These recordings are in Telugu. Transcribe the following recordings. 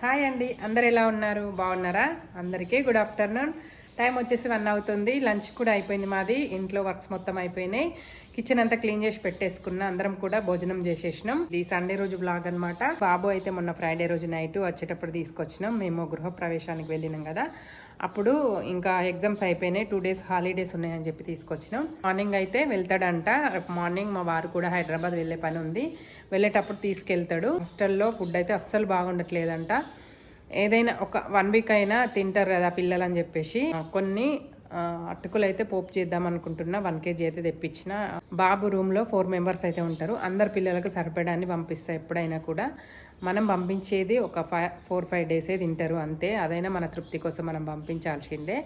హాయ్ అండి. అందరు ఎలా ఉన్నారు? బాగున్నారా? అందరికీ గుడ్ ఆఫ్టర్నూన్ టైం వచ్చేసి వన్ అవుతుంది. లంచ్ కూడా అయిపోయింది మాది. ఇంట్లో వర్క్స్ మొత్తం అయిపోయినాయి. కిచెన్ అంతా క్లీన్ చేసి పెట్టేసుకున్నా. అందరం కూడా భోజనం చేసేసినాం. ఇది సండే రోజు బ్లాగ్ అనమాట బాబు అయితే మొన్న ఫ్రైడే రోజు నైట్ వచ్చేటప్పుడు తీసుకొచ్చినాం. మేము గృహప్రవేశానికి వెళ్ళినాం కదా. అప్పుడు ఇంకా ఎగ్జామ్స్ అయిపోయినాయి. టూ డేస్ హాలిడేస్ ఉన్నాయని చెప్పి తీసుకొచ్చినాం. మార్నింగ్ అయితే వెళ్తాడంట. రేపు మార్నింగ్ మా వారు కూడా హైదరాబాద్ వెళ్ళే పని ఉంది. వెళ్ళేటప్పుడు తీసుకెళ్తాడు. హాస్టల్లో ఫుడ్ అయితే అస్సలు బాగుండట్లేదంట. ఏదైనా ఒక వన్ వీక్ అయినా తింటారు కదా పిల్లలు అని చెప్పేసి. కొన్ని అటుకులు అయితే పోపు చేద్దాం అనుకుంటున్నా. వన్ కేజీ అయితే తెప్పించిన. బాబు రూమ్లో ఫోర్ మెంబర్స్ అయితే ఉంటారు. అందరు పిల్లలకు సరిపడాన్ని పంపిస్తా ఎప్పుడైనా కూడా. మనం పంపించేది ఒక ఫైవ్ ఫోర్ ఫైవ్ డేసే తింటారు అంతే. అదైనా మన తృప్తి కోసం మనం పంపించాల్సిందే.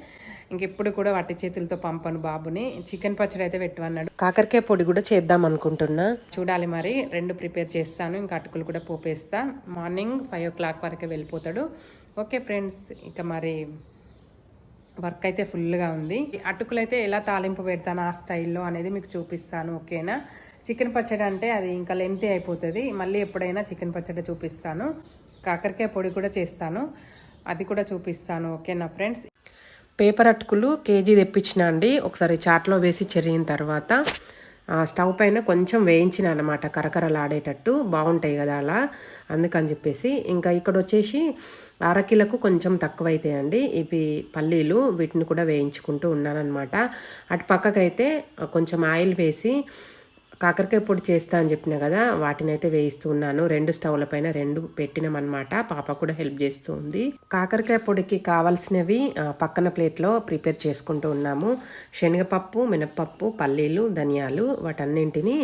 ఇంకెప్పుడు కూడా వట్టి చేతులతో పంపను బాబుని. చికెన్ పచ్చడి అయితే పెట్టమన్నాడు. కాకరకాయ పొడి కూడా చేద్దాం అనుకుంటున్నా. చూడాలి మరి. రెండు ప్రిపేర్ చేస్తాను. ఇంకా అటుకులు కూడా పోపేస్తా. మార్నింగ్ ఫైవ్ ఓ క్లాక్ వరకే వెళ్ళిపోతాడు. ఓకే ఫ్రెండ్స్ ఇక మరి వర్క్ అయితే ఫుల్గా ఉంది. అటుకులు అయితే ఎలా తాలింపు పెడతాను ఆ స్టైల్లో అనేది మీకు చూపిస్తాను ఓకేనా? చికెన్ పచ్చడి అంటే అది ఇంకా లెంతీ అయిపోతుంది. మళ్ళీ ఎప్పుడైనా చికెన్ పచ్చడి చూపిస్తాను. కాకరకాయ పొడి కూడా చేస్తాను. అది కూడా చూపిస్తాను. ఓకేనా ఫ్రెండ్స్? పేపర్ అటుకులు కేజీ తెప్పించిన అండి. ఒకసారి చాట్లో వేసి చెరిగిన తర్వాత ఆ, స్టవ్ పైన కొంచెం వేయించిన అనమాట కరకరలాడేటట్టు. బాగుంటాయి కదా అలా. అందుకని చెప్పేసి ఇంకా ఇక్కడ వచ్చేసి అరకిలకు కొంచెం తక్కువైతాయండి ఇవి పల్లీలు వీటిని కూడా వేయించుకుంటూ ఉన్నానన్నమాట. అటు పక్కకైతే కొంచెం ఆయిల్ వేసి కాకరకాయ పొడి చేస్తా అని చెప్పిన కదా వాటిని అయితే వేయిస్తూ ఉన్నాను. రెండు స్టవ్ల పైన రెండు పెట్టినామన్నమాట. పాప కూడా హెల్ప్ చేస్తూ ఉంది. కాకరకాయ పొడికి కావాల్సినవి పక్కన ప్లేట్లో ప్రిపేర్ చేసుకుంటూ ఉన్నాము. శనగపప్పు మినప్పప్పు పల్లీలు ధనియాలు వాటన్నింటినీ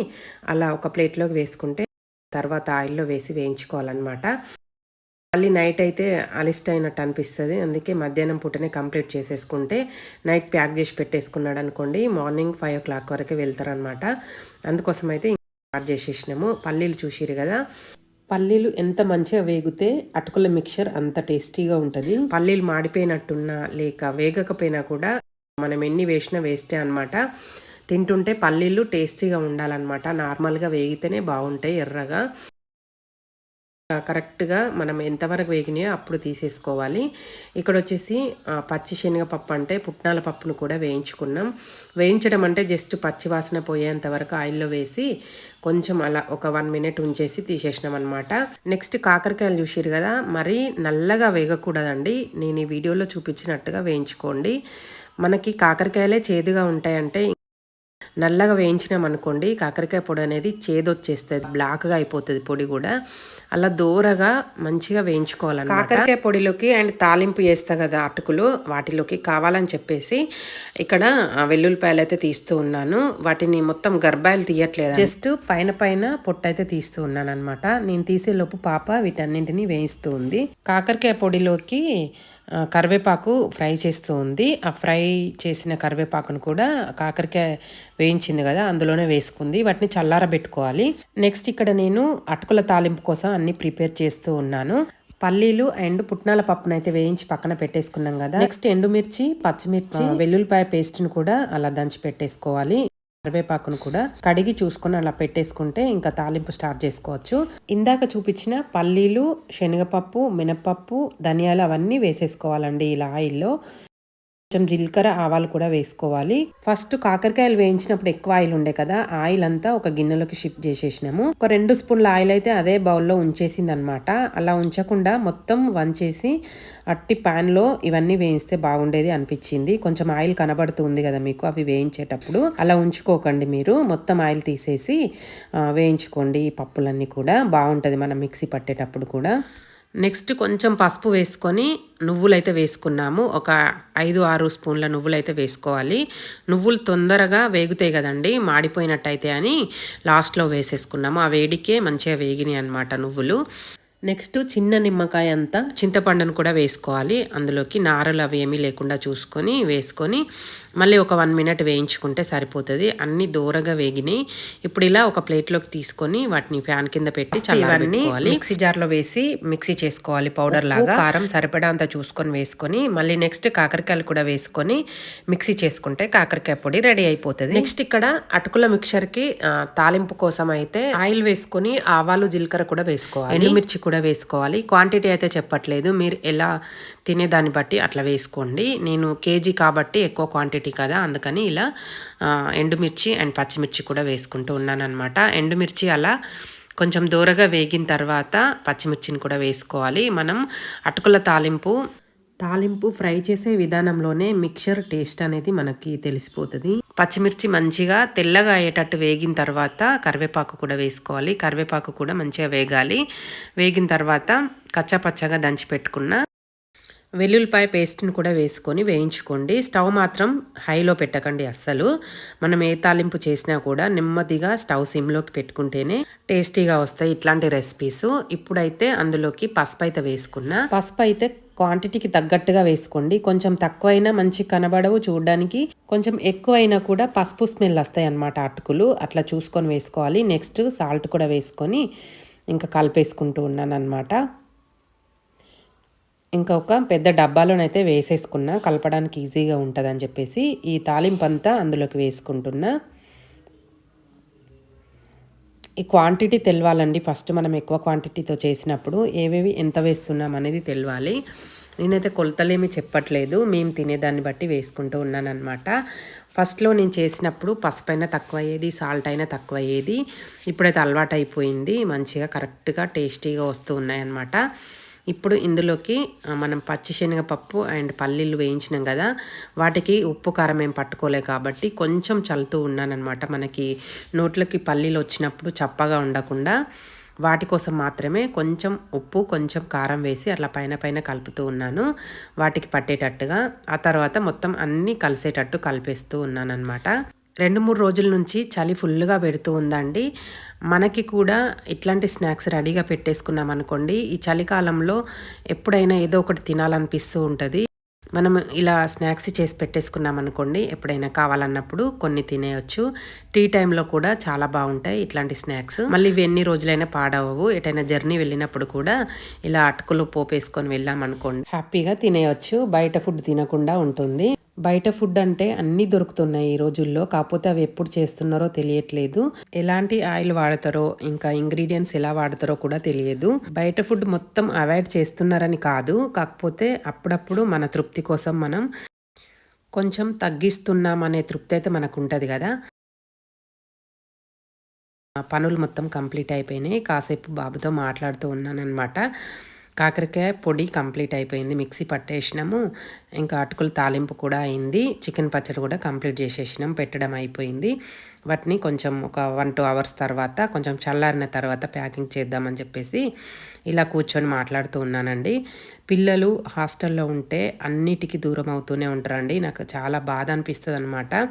అలా ఒక ప్లేట్లోకి వేసుకుంటే తర్వాత ఆయిల్లో వేసి వేయించుకోవాలన్నమాట. మళ్ళీ నైట్ అయితే అలిస్ట్ అయినట్టు అనిపిస్తుంది. అందుకే మధ్యాహ్నం పూటనే కంప్లీట్ చేసేసుకుంటే నైట్ ప్యాక్ చేసి పెట్టేసుకున్నాడు అనుకోండి మార్నింగ్ ఫైవ్ ఓ క్లాక్ వరకు వెళ్తారనమాట అందుకోసం అయితే స్టార్ట్ చేసేసినాము. పల్లీలు చూసిరు కదా? పల్లీలు ఎంత మంచిగా వేగితే అటుకుల మిక్చర్ అంత టేస్టీగా ఉంటుంది. పల్లీలు మాడిపోయినట్టున్నా లేక వేగకపోయినా కూడా మనం ఎన్ని వేసినా వేస్టే అనమాట తింటుంటే పల్లీలు టేస్టీగా ఉండాలన్నమాట. నార్మల్గా వేగితేనే బాగుంటాయి ఎర్రగా. కరెక్ట్గా మనం ఎంతవరకు వేగినాయో అప్పుడు తీసేసుకోవాలి. ఇక్కడ వచ్చేసి పచ్చి శనగపప్పు అంటే పుట్నాల పప్పును కూడా వేయించుకున్నాం. వేయించడం అంటే జస్ట్ పచ్చి వాసన పోయేంత వరకు ఆయిల్లో వేసి కొంచెం అలా ఒక వన్ మినిట్ ఉంచేసి తీసేసినాం అనమాట నెక్స్ట్ కాకరకాయలు చూసిరు కదా మరీ నల్లగా వేగకూడదండి. నేను ఈ వీడియోలో చూపించినట్టుగా వేయించుకోండి. మనకి కాకరకాయలే చేదుగా ఉంటాయంటే నల్లగా వేయించినాం అనుకోండి కాకరకాయ పొడి అనేది చేదొచ్చేస్తుంది బ్లాక్గా అయిపోతుంది పొడి కూడా. అలా దూరగా మంచిగా వేయించుకోవాలన్నమాట. కాకరకాయ పొడిలోకి అండ్ తాలింపు చేస్తా కదా అటుకులు వాటిలోకి కావాలని చెప్పేసి ఇక్కడ వెల్లుల్లిపాయలు అయితే తీస్తూ ఉన్నాను. వాటిని మొత్తం గర్భాయిలు తీయట్లేదు. జస్ట్ పైన పైన పొట్టు అయితే తీస్తూ ఉన్నాను అనమాట నేను తీసే లోపు పాప వీటన్నింటినీ వేయిస్తూ ఉంది. కాకరకాయ పొడిలోకి కరివేపాకు ఫ్రై చేస్తూ ఉంది. ఆ ఫ్రై చేసిన కరివేపాకును కూడా కాకరకాయ వేయించింది కదా అందులోనే వేసుకుంది. వాటిని చల్లారబెట్టుకోవాలి. నెక్స్ట్ ఇక్కడ నేను అటుకుల తాలింపు కోసం అన్ని ప్రిపేర్ చేస్తూ ఉన్నాను. పల్లీలు అండ్ పుట్నాల పప్పును అయితే వేయించి పక్కన పెట్టేసుకున్నాం కదా. నెక్స్ట్ ఎండుమిర్చి పచ్చిమిర్చి వెల్లుల్లిపాయ పేస్ట్ను కూడా అలా దంచి పెట్టేసుకోవాలి. కరివేపాకును కూడా కడిగి చూసుకొని అలా పెట్టేసుకుంటే ఇంకా తాలింపు స్టార్ట్ చేసుకోవచ్చు. ఇందాక చూపించిన పల్లీలు శనగపప్పు మినపప్పు ధనియాలు అవన్నీ వేసేసుకోవాలండి ఇలా ఆయిల్లో. కొంచెం జీలకర్ర ఆవాలు కూడా వేసుకోవాలి. ఫస్ట్ కాకరకాయలు వేయించినప్పుడు ఎక్కువ ఆయిల్ ఉండే కదా ఆయిల్ అంతా ఒక గిన్నెలోకి షిఫ్ట్ చేసేసినాము. ఒక రెండు స్పూన్ల ఆయిల్ అయితే అదే బౌల్లో ఉంచేసింది అనమాట అలా ఉంచకుండా మొత్తం వంచేసి అట్టి ప్యాన్లో ఇవన్నీ వేయిస్తే బాగుండేది అనిపించింది. కొంచెం ఆయిల్ కనబడుతుంది కదా మీకు అవి వేయించేటప్పుడు. అలా ఉంచుకోకండి మీరు. మొత్తం ఆయిల్ తీసేసి వేయించుకోండి ఈ పప్పులన్నీ కూడా. బాగుంటుంది మనం మిక్సీ పట్టేటప్పుడు కూడా. నెక్స్ట్ కొంచెం పసుపు వేసుకొని నువ్వులైతే వేసుకున్నాము. ఒక ఐదు ఆరు స్పూన్ల నువ్వులైతే వేసుకోవాలి. నువ్వులు తొందరగా వేగుతాయి కదండి మాడిపోయినట్టయితే అని లాస్ట్లో వేసేసుకున్నాము. ఆ వేడికే మంచిగా వేగినాయి అనమాట నువ్వులు. నెక్స్ట్ చిన్న నిమ్మకాయ అంతా చింతపండును కూడా వేసుకోవాలి. అందులోకి నారలు అవి ఏమీ లేకుండా చూసుకొని వేసుకొని మళ్ళీ ఒక వన్ మినిట్ వేయించుకుంటే సరిపోతుంది. అన్ని దూరగా వేగినాయి. ఇప్పుడు ఇలా ఒక ప్లేట్లోకి తీసుకొని వాటిని ఫ్యాన్ కింద పెట్టి చల్లారబెట్టుకోవాలి. మిక్సీ జార్లో వేసి మిక్సీ చేసుకోవాలి పౌడర్ లాగా. కారం సరిపడా అంత చూసుకొని వేసుకొని మళ్ళీ నెక్స్ట్ కాకరకాయలు కూడా వేసుకొని మిక్సీ చేసుకుంటే కాకరకాయ పొడి రెడీ అయిపోతుంది. నెక్స్ట్ ఇక్కడ అటుకుల మిక్చర్కి ఆ, తాలింపు కోసం అయితే ఆయిల్ వేసుకొని ఆవాలు జీలకర్ర కూడా వేసుకోవాలి. ఎండుమిర్చి కూడా వేసుకోవాలి. క్వాంటిటీ అయితే చెప్పట్లేదు. మీరు ఎలా తినేదాన్ని బట్టి అట్లా వేసుకోండి. నేను కేజీ కాబట్టి ఎక్కువ క్వాంటిటీ కదా. అందుకని ఇలా ఎండుమిర్చి అండ్ పచ్చిమిర్చి కూడా వేసుకుంటూ ఉన్నానన్నమాట. ఎండుమిర్చి అలా కొంచెం దూరగా వేగిన తర్వాత పచ్చిమిర్చిని కూడా వేసుకోవాలి. మనం అటుకుల తాలింపు తాలింపు ఫ్రై చేసే విధానంలోనే మిక్చర్ టేస్ట్ అనేది మనకి తెలిసిపోతుంది. పచ్చిమిర్చి మంచిగా తెల్లగా అయ్యేటట్టు వేగిన తర్వాత కరివేపాకు కూడా వేసుకోవాలి. కరివేపాకు కూడా మంచిగా వేగాలి. వేగిన తర్వాత కచ్చా పచ్చగా దంచి పెట్టుకున్న వెల్లుల్లిపాయ పేస్ట్ని కూడా వేసుకొని వేయించుకోండి. స్టవ్ మాత్రం హైలో పెట్టకండి అస్సలు. మనం ఏ తాలింపు చేసినా కూడా నెమ్మదిగా స్టవ్ సిమ్లోకి పెట్టుకుంటేనే టేస్టీగా వస్తాయి ఇట్లాంటి రెసిపీస్. ఇప్పుడైతే అందులోకి పసుపు అయితే వేసుకున్నా. పసుపు అయితే క్వాంటిటీకి తగ్గట్టుగా వేసుకోండి. కొంచెం తక్కువైనా మంచి కనబడవు చూడడానికి. కొంచెం ఎక్కువైనా కూడా పసుపు స్మెల్ వస్తాయి అన్నమాట అటుకులు. అట్లా చూసుకొని వేసుకోవాలి. నెక్స్ట్ సాల్ట్ కూడా వేసుకొని ఇంకా కలిపేసుకుంటూ ఉన్నాను అనమాట ఇంకా ఒక పెద్ద డబ్బాలోనైతే వేసేసుకున్నా కలపడానికి ఈజీగా ఉంటుందని చెప్పేసి ఈ తాలింపు అంతా అందులోకి వేసుకుంటున్నా. ఈ క్వాంటిటీ తెలవాలండి. ఫస్ట్ మనం ఎక్కువ క్వాంటిటీతో చేసినప్పుడు ఏవేవి ఎంత వేస్తున్నాం అనేది తెలవాలి. నేనైతే కొలతలేమి చెప్పట్లేదు. మేము తినేదాన్ని బట్టి వేసుకుంటూ ఉన్నానమాట ఫస్ట్లో నేను చేసినప్పుడు పసుపు అయినా తక్కువ అయ్యేది సాల్ట్ అయినా తక్కువ అయ్యేది ఇప్పుడైతే అలవాటు అయిపోయింది మంచిగా కరెక్ట్గా టేస్టీగా వస్తూ ఉన్నాయన్నమాట. ఇప్పుడు ఇందులోకి మనం పచ్చిశనగపప్పు అండ్ పల్లీలు వేయించినాం కదా వాటికి ఉప్పు కారం ఏం పట్టుకోలే కాబట్టి కొంచెం చల్లుతూ ఉన్నానమాట మనకి నోట్లకి పల్లీలు వచ్చినప్పుడు చప్పగా ఉండకుండా వాటి కోసం మాత్రమే కొంచెం ఉప్పు కొంచెం కారం వేసి అట్లా పైన పైన కలుపుతూ ఉన్నాను. వాటికి పట్టేటట్టుగా ఆ తర్వాత మొత్తం అన్నీ కలిసేటట్టు కలిపేస్తూ ఉన్నాను అనమాట రెండు మూడు రోజుల నుంచి చలి ఫుల్గా పెడుతూ ఉందండి. మనకి కూడా ఇట్లాంటి స్నాక్స్ రెడీగా పెట్టేసుకున్నాం అనుకోండి. ఈ చలికాలంలో ఎప్పుడైనా ఏదో ఒకటి తినాలనిపిస్తూ ఉంటుంది. మనం ఇలా స్నాక్స్ చేసి పెట్టేసుకున్నాం అనుకోండి. ఎప్పుడైనా కావాలన్నప్పుడు కొన్ని తినేయచ్చు. టీ టైంలో కూడా చాలా బాగుంటాయి ఇట్లాంటి స్నాక్స్. మళ్ళీ ఇవి ఎన్ని రోజులైనా పాడవవు. ఎటైనా జర్నీ వెళ్ళినప్పుడు కూడా ఇలా అటుకులు పోపేసుకొని వెళ్ళాం అనుకోండి. హ్యాపీగా తినేయచ్చు. బయట ఫుడ్ తినకుండా ఉంటుంది. బయట ఫుడ్ అంటే అన్నీ దొరుకుతున్నాయి ఈ రోజుల్లో. కాకపోతే అవి ఎప్పుడు చేస్తున్నారో తెలియట్లేదు. ఎలాంటి ఆయిల్ వాడతారో ఇంకా ఇంగ్రీడియంట్స్ ఎలా వాడతారో కూడా తెలియదు. బయట ఫుడ్ మొత్తం అవాయిడ్ చేస్తున్నారని కాదు. కాకపోతే అప్పుడప్పుడు మన తృప్తి కోసం మనం కొంచెం తగ్గిస్తున్నాం అనే తృప్తి అయితే మనకు ఉంటుంది కదా పనులు మొత్తం కంప్లీట్ అయిపోయినాయి. కాసేపు బాబుతో మాట్లాడుతూ ఉన్నానన్నమాట. కాకరకాయ పొడి కంప్లీట్ అయిపోయింది. మిక్సీ పట్టేసినాము. ఇంకా అటుకుల తాలింపు కూడా అయింది. చికెన్ పచ్చడి కూడా కంప్లీట్ చేసేసినాం. పెట్టడం అయిపోయింది. వాటిని కొంచెం ఒక వన్ టూ అవర్స్ తర్వాత కొంచెం చల్లారిన తర్వాత ప్యాకింగ్ చేద్దామని చెప్పేసి ఇలా కూర్చొని మాట్లాడుతూ ఉన్నానండి. పిల్లలు హాస్టల్లో ఉంటే అన్నిటికీ దూరం అవుతూనే ఉంటారండి. నాకు చాలా బాధ అనిపిస్తుంది అనమాట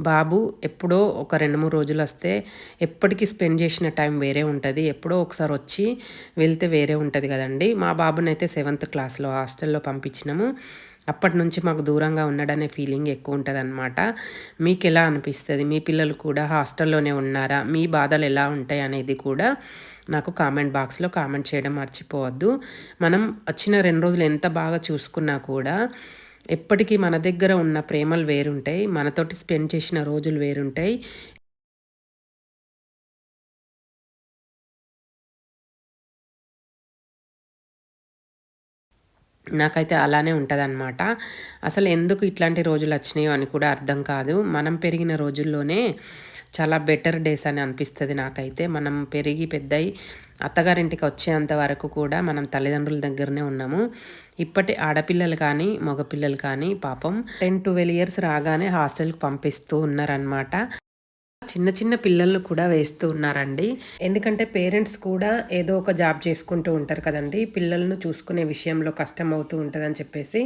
బాబు ఎప్పుడో ఒక రెండు మూడు రోజులు వస్తే ఎప్పటికీ స్పెండ్ చేసిన టైం వేరే ఉంటుంది. ఎప్పుడో ఒకసారి వచ్చి వెళ్తే వేరే ఉంటుంది కదండి. మా బాబునైతే సెవెంత్ క్లాస్లో హాస్టల్లో పంపించినాము. అప్పటి నుంచి మాకు దూరంగా ఉన్నాడనే ఫీలింగ్ ఎక్కువ ఉంటుంది అనమాట మీకు ఎలా అనిపిస్తుంది? మీ పిల్లలు కూడా హాస్టల్లోనే ఉన్నారా? మీ బాధలు ఎలా ఉంటాయి అనేది కూడా నాకు కామెంట్ బాక్స్లో కామెంట్ చేయడం మర్చిపోవద్దు. మనం వచ్చిన రెండు రోజులు ఎంత బాగా చూసుకున్నా కూడా ఎప్పటికీ మన దగ్గర ఉన్న ప్రేమలు వేరుంటాయి. మనతోటి స్పెండ్ చేసిన రోజులు వేరుంటాయి. నాకైతే అలానే ఉంటుందన్నమాట. అసలు ఎందుకు ఇట్లాంటి రోజులు వచ్చినాయో అని కూడా అర్థం కాదు. మనం పెరిగిన రోజుల్లోనే చాలా బెటర్ డేస్ అని అనిపిస్తుంది నాకైతే. మనం పెరిగి పెద్దయి అత్తగారింటికి వచ్చేంత వరకు కూడా మనం తల్లిదండ్రుల దగ్గరనే ఉన్నాము. ఇప్పటి ఆడపిల్లలు కానీ మగపిల్లలు కానీ పాపం టెన్ ట్వెల్వ్ ఇయర్స్ రాగానే హాస్టల్కి పంపిస్తూ ఉన్నారనమాట చిన్న చిన్న పిల్లలను కూడా వేస్తూ ఉన్నారండి. ఎందుకంటే పేరెంట్స్ కూడా ఏదో ఒక జాబ్ చేసుకుంటూ ఉంటారు కదండి. పిల్లలను చూసుకునే విషయంలో కష్టం అవుతూ ఉంటుందని చెప్పేసి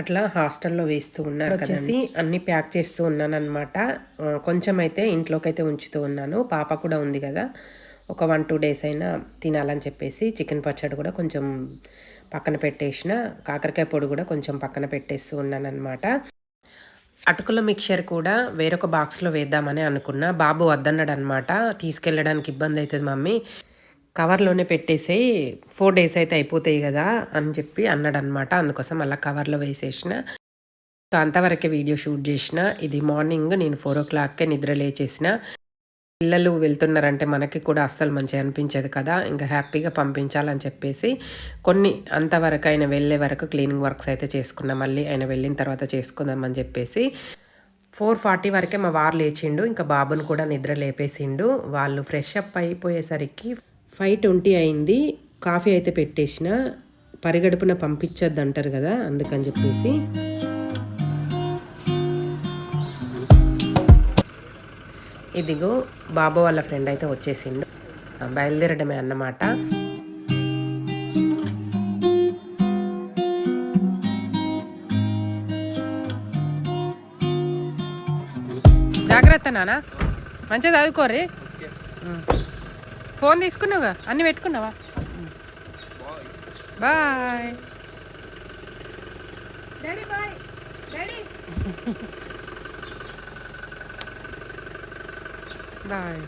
అట్లా హాస్టల్లో వేస్తూ ఉన్నారు వచ్చేసి అన్ని ప్యాక్ చేస్తూ ఉన్నాను అనమాట కొంచెం అయితే ఇంట్లోకి అయితే ఉంచుతూ ఉన్నాను. పాప కూడా ఉంది కదా. ఒక వన్ టూ డేస్ అయినా తినాలని చెప్పేసి చికెన్ పచ్చడి కూడా కొంచెం పక్కన పెట్టేసిన కాకరకాయ పొడి కూడా కొంచెం పక్కన పెట్టేస్తూ ఉన్నాను అనమాట అటుకుల మిక్చర్ కూడా వేరొక బాక్స్లో వేద్దామని అనుకున్నా. బాబు వద్దన్నాడు అనమాట తీసుకెళ్ళడానికి ఇబ్బంది అవుతుంది మమ్మీ. కవర్లోనే పెట్టేసి ఫోర్ డేస్ అయితే అయిపోతాయి కదా అని చెప్పి అన్నాడు అనమాట అందుకోసం అలా కవర్లో వేసేసిన. అంతవరకే వీడియో షూట్ చేసిన. ఇది మార్నింగ్ నేను ఫోర్ ఓ క్లాక్కే నిద్ర లేచేసిన. పిల్లలు వెళ్తున్నారంటే మనకి కూడా అస్సలు మంచిగా అనిపించదు కదా. ఇంకా హ్యాపీగా పంపించాలని చెప్పేసి కొన్ని అంతవరకు ఆయన వెళ్ళే వరకు క్లీనింగ్ వర్క్స్ అయితే చేసుకున్నాం. మళ్ళీ ఆయన వెళ్ళిన తర్వాత చేసుకుందామని చెప్పేసి ఫోర్ ఫార్టీ వరకే మా వారు లేచిండు. ఇంకా బాబును కూడా నిద్ర లేపేసిండు. వాళ్ళు ఫ్రెష్ అప్ అయిపోయేసరికి ఫైవ్ ట్వంటీ అయింది. కాఫీ అయితే పెట్టేసిన. పరిగడుపున పంపించొద్దు అంటారు కదా అందుకని చెప్పేసి. ఇదిగో బాబు వాళ్ళ ఫ్రెండ్ అయితే వచ్చేసిండు. బయలుదేరడమే అన్నమాట. జాగ్రత్త నానా. మంచిగా చదువుకోర్రి. ఫోన్ తీసుకున్నావుగా? అన్ని పెట్టుకున్నావా? Bye. Daddy bye daddy bye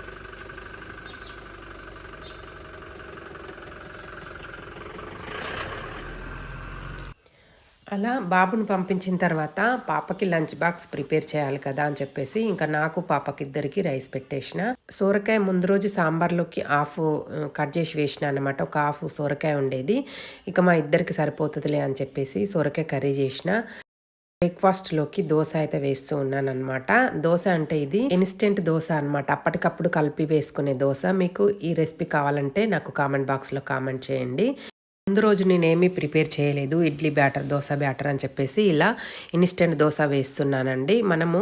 అలా బాబుని పంపించిన తర్వాత పాపకి లంచ్ బాక్స్ ప్రిపేర్ చేయాలి కదా అని చెప్పేసి ఇంకా నాకు పాపకి ఇద్దరికి రైస్ పెట్టేసిన. సోరకాయ ముందు రోజు సాంబార్లోకి హాఫ్ కట్ చేసి వేసిన అనమాట ఒక హాఫ్ సోరకాయ ఉండేది. ఇక మా ఇద్దరికి సరిపోతుందిలే అని చెప్పేసి సోరకాయ కర్రీ చేసిన. బ్రేక్ఫాస్ట్లోకి దోశ అయితే వేస్తూ ఉన్నాను అనమాట దోశ అంటే ఇది ఇన్స్టెంట్ దోశ అనమాట అప్పటికప్పుడు కలిపి వేసుకునే దోశ. మీకు ఈ రెసిపీ కావాలంటే నాకు కామెంట్ బాక్స్లో కామెంట్ చేయండి. ముందు రోజు నేనేమీ ప్రిపేర్ చేయలేదు. ఇడ్లీ బ్యాటర్ దోశ బ్యాటర్ అని చెప్పేసి ఇలా ఇన్స్టెంట్ దోశ వేస్తున్నానండి. మనము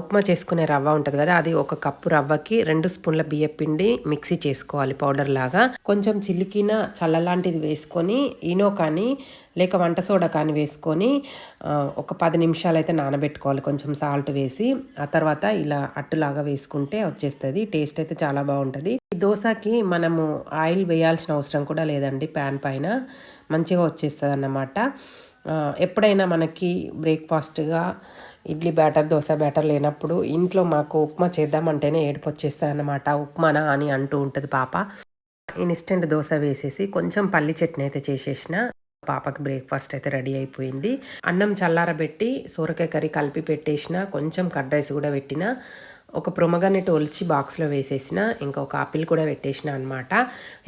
ఉప్మా చేసుకునే రవ్వ ఉంటుంది కదా అది ఒక కప్పు రవ్వకి రెండు స్పూన్ల బియ్య పిండి మిక్సీ చేసుకోవాలి పౌడర్ లాగా. కొంచెం చిలికిన చల్లలాంటిది వేసుకొని ఈనో కానీ లేక వంట సోడా కానీ వేసుకొని ఒక పది నిమిషాలు అయితే నానబెట్టుకోవాలి. కొంచెం సాల్ట్ వేసి ఆ తర్వాత ఇలా అట్టులాగా వేసుకుంటే వచ్చేస్తుంది. టేస్ట్ అయితే చాలా బాగుంటుంది. ఈ దోశకి మనము ఆయిల్ వేయాల్సిన అవసరం కూడా లేదండి ప్యాన్ పైన. మంచిగా వచ్చేస్తుంది అన్నమాట ఎప్పుడైనా మనకి బ్రేక్ఫాస్ట్గా ఇడ్లీ బ్యాటర్ దోశ బ్యాటర్ లేనప్పుడు ఇంట్లో మాకు ఉప్మా చేద్దామంటేనే ఏడుపు వచ్చేస్తుంది అన్నమాట ఉప్మానా అని అంటూ ఉంటుంది పాప. ఇన్స్టెంట్ దోశ వేసేసి కొంచెం పల్లి చట్నీ అయితే చేసేసిన. పాపకి బ్రేక్ఫాస్ట్ అయితే రెడీ అయిపోయింది. అన్నం చల్లారబెట్టి సోరకాయ కర్రీ కలిపి పెట్టేసిన కొంచెం కర్డ్ రైస్ కూడా పెట్టిన ఒక ప్రొమగనెట్ ఒలిచి బాక్స్లో వేసేసిన ఇంకా ఒక ఆపిల్ కూడా పెట్టేసిన అనమాట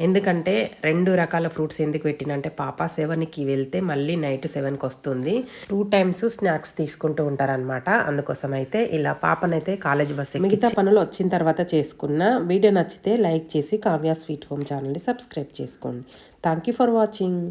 ఎందుకంటే రెండు రకాల ఫ్రూట్స్ ఎందుకు పెట్టిన అంటే పాప సెవెన్కి వెళ్తే మళ్ళీ నైట్ సెవెన్కి వస్తుంది. టూ టైమ్స్ స్నాక్స్ తీసుకుంటూ ఉంటారనమాట అందుకోసం అయితే ఇలా పాపనైతే కాలేజ్ బస్ మిగతా పనులు వచ్చిన తర్వాత చేసుకున్న వీడియో నచ్చితే లైక్ చేసి కావ్య స్వీట్ హోమ్ ఛానల్ని సబ్స్క్రైబ్ చేసుకోండి. Thank you for watching.